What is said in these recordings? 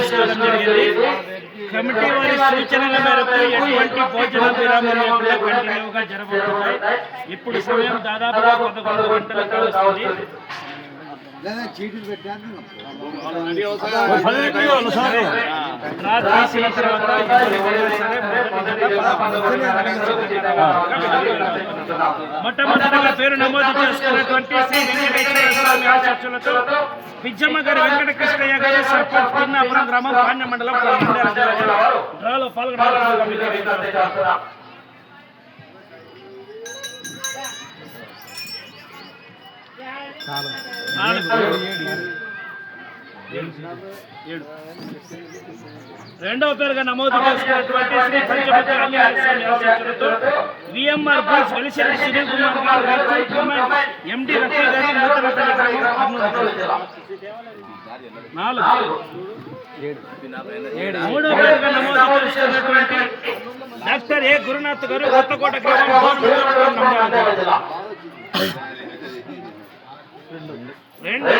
జరిగింది. కమిటీ వారి సూచనల మేరకు ఎటువంటి భోజన విరామం లేకుండా కంటిన్యూగా జరగబోతున్నాయి ఇప్పుడు సమయం దాదాపుగా పదకొండు గంటలు కావస్తుంది డ్రా తీసిన తర్వాత మొట్టమొదటిగా పేరు నమోదు చేసుకున్నటువంటి శ్రీ వెంకటేశ్వర స్వామి ఆశీస్సులతో పిచ్చమ్మ గారి వెంకట కృష్ణయ్య గారు సర్పంచ్ పిన్నాపురం గ్రామం పాండ్య మండలం డ్రాలో. నాలుగు. ఏడు. రెండవ పేరుగా నమోదు చేసుకున్నటువంటి శ్రీ పంచముఖ విఎంఆర్ బుల్స్ వెలిసిరి సునీల్ కుమార్ గారు ఎండి రఫీ గారు నాలుగు పేరుగా నమోదు చేసుకున్నటువంటి డాక్టర్ ఏ గురునాథ్ గారు కొత్తకోట గ్రామం రెండు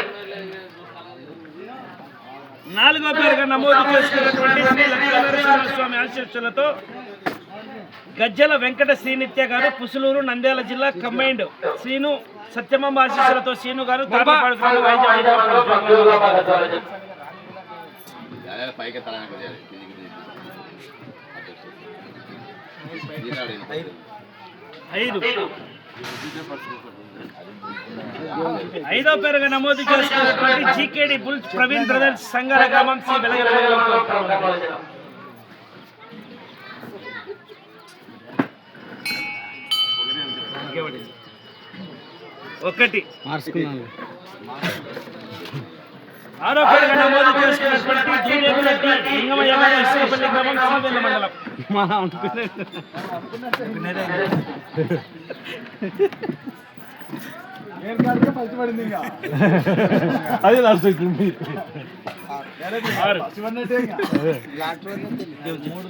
నాలుగో పేరుగా నమోదు చేసుకున్నటువంటి శ్రీ స్వామి ఆశీస్సులతో గజ్జల వెంకట శ్రీనిత్య గారు పుసులూరు నంద్యాల జిల్లా కంబైండ్ శ్రీను సత్యమాంబ ఆశీస్సులతో శ్రీను గారు ఐదు. ఐదో పేరుగా నమోదు చేసుకున్నటువంటి జీకేడి బుల్ ప్రవీణ్ బ్రదర్స్ సంఘాల గ్రామం శ్రీ వెలగల ఒకటి. మార్చుకున్నాను. పేరుగా నమోదు చేసుకున్నటువంటి జూనియర్ టీ లింగమయ్య ఇసుకపల్లి గ్రామం శ్రీవెల్ల మండలం. అది లాస్ట్ వచ్చింది. మూడు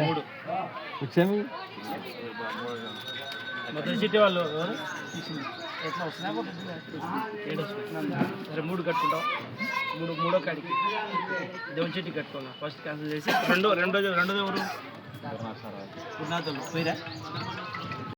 మూడు. వచ్చాము మొదటి సిటీ వాళ్ళు ఎట్లా వస్తున్నాయా వస్తున్నాయి. సరే మూడు కట్టుకుంటాం. మూడు మూడో కాడికి. దేవుని చెట్టు కట్టుకోవాలా ఫస్ట్ క్యాన్సిల్ చేసి రెండో రెండో రెండోది ఎవరు? గురునాథ్ పోయిరా?